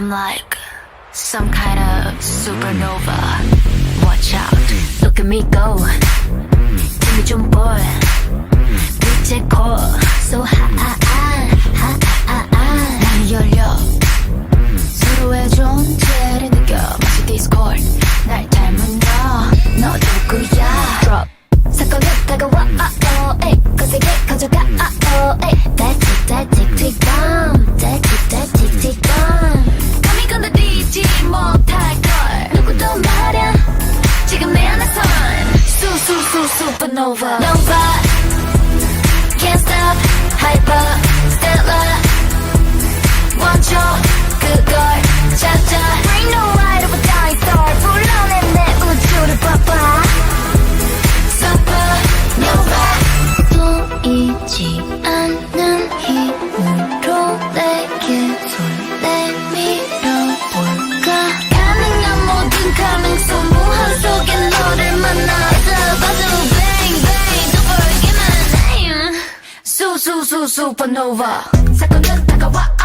I'm like some kind of supernova. Watch out, look at me go. Tell me boy. 뭘. 빛의 core, so high, high, high, high, high. 난 열려. the 존재를 느껴 마치 디스코드. supernova. Nova, can't stop, hyper. Su, su, su, supernova. Sa tunang tagawa